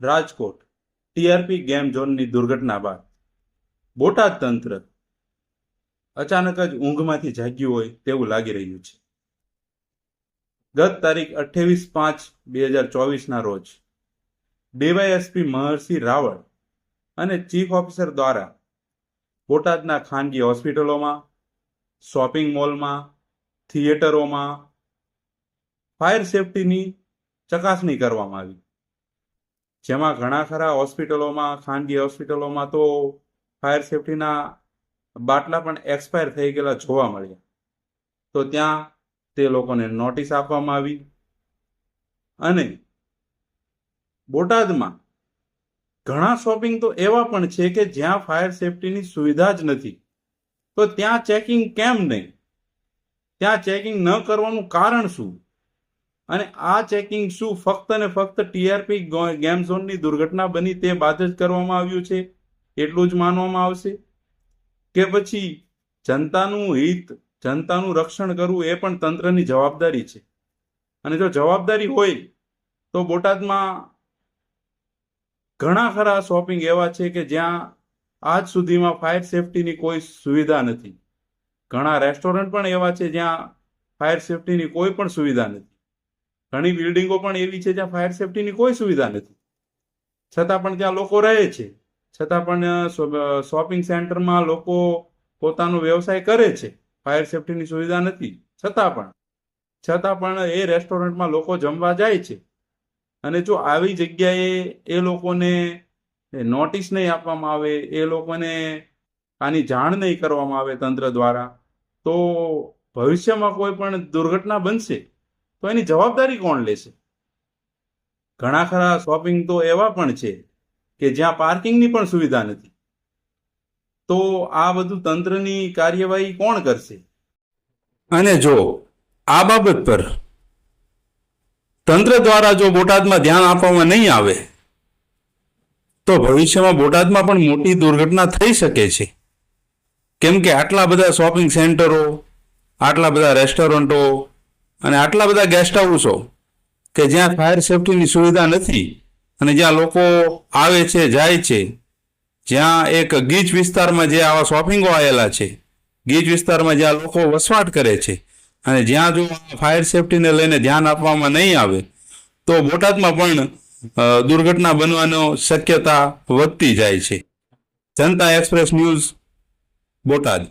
Rajkot, TRP game ઝોનની દુર્ઘટના બાદ બોટાદ તંત્ર અચાનક જ ઊંઘમાંથી જાગ્યું હોય તેવું લાગી રહ્યું છે. ગત તારીખ અઠ્ઠાવીસ પાંચ બે હજાર ચોવીસના રોજ ડીવાયએસપી મહર્ષિ રાવળ અને ચીફ ઓફિસર દ્વારા બોટાદના ખાનગી હોસ્પિટલોમાં, શોપિંગ મોલમાં, થિયેટરોમાં ફાયર સેફટીની ચકાસણી કરવામાં આવી. જેમાં ઘણા ખરા હોસ્પિટલોમાં, ખાનગી હોસ્પિટલોમાં તો ફાયર સેફટીના બાટલા પણ એક્સપાયર થઈ ગયેલા જોવા મળ્યા. તો ત્યાં તે લોકોને નોટિસ આપવામાં આવી અને બોટાદમાં ઘણા શોપિંગ તો એવા પણ છે કે જ્યાં ફાયર સેફટીની સુવિધા જ નથી. તો ત્યાં ચેકિંગ કેમ નહીં? ત્યાં ચેકિંગ ન કરવાનું કારણ શું? અને આ ચેકિંગ શું ફક્ત ને ફક્ત ટીઆરપી ગેમ ઝોનની દુર્ઘટના બની તે બાદ જ કરવામાં આવ્યું છે? એટલું જ માનવામાં આવશે? કે પછી જનતાનું હિત, જનતાનું રક્ષણ કરવું એ પણ તંત્રની જવાબદારી છે. અને જો જવાબદારી હોય, તો બોટાદમાં ઘણા ખરા શોપિંગ એવા છે કે જ્યાં આજ સુધીમાં ફાયર સેફટીની કોઈ સુવિધા નથી. ઘણા રેસ્ટોરન્ટ પણ એવા છે જ્યાં ફાયર સેફટીની કોઈ પણ સુવિધા નથી. ઘણી બિલ્ડિંગો પણ એવી છે જ્યાં ફાયર સેફટીની કોઈ સુવિધા નથી. છતાં પણ ત્યાં લોકો રહે છે. છતાં પણ શોપિંગ સેન્ટરમાં લોકો પોતાનો વ્યવસાય કરે છે. ફાયર સેફટીની સુવિધા નથી. છતાં પણ છતાં પણ એ રેસ્ટોરન્ટમાં લોકો જમવા જાય છે. અને જો આવી જગ્યાએ એ લોકોને નોટિસ નહીં આપવામાં આવે, એ લોકોને આની જાણ નહીં કરવામાં આવે તંત્ર દ્વારા, તો ભવિષ્યમાં કોઈ પણ દુર્ઘટના બનશે. તો એની જવાબદારી કોણ લેશે? ઘણા ખરા શોપિંગ તો એવા પણ છે કે જ્યાં પાર્કિંગની પણ સુવિધા નથી. તો આ બધું તંત્રની કાર્યવાહી કોણ કરશે? અને જો આ બાબત પર તંત્ર દ્વારા જો બોટાદમાં ધ્યાન આપવામાં નહીં આવે, તો ભવિષ્યમાં બોટાદમાં પણ મોટી દુર્ઘટના થઈ શકે છે. કેમ કે આટલા બધા શોપિંગ સેન્ટરો આટલા બધા રેસ્ટોરન્ટો અને આટલા બધા ગેસ્ટ હાઉસો કે જ્યાં ફાયર સેફટીની સુવિધા નથી અને જ્યાં લોકો આવે છે, જાય છે, જ્યાં એક ગીચ વિસ્તારમાં જે આવા શોપિંગો આવેલા છે, ગીચ વિસ્તારમાં જ્યાં લોકો વસવાટ કરે છે અને જ્યાં જો ફાયર સેફટીને લઈને ધ્યાન આપવામાં નહીં આવે, તો બોટાદમાં પણ દુર્ઘટના બનવાનો શક્યતા વધતી જાય છે. Janata express news Botad.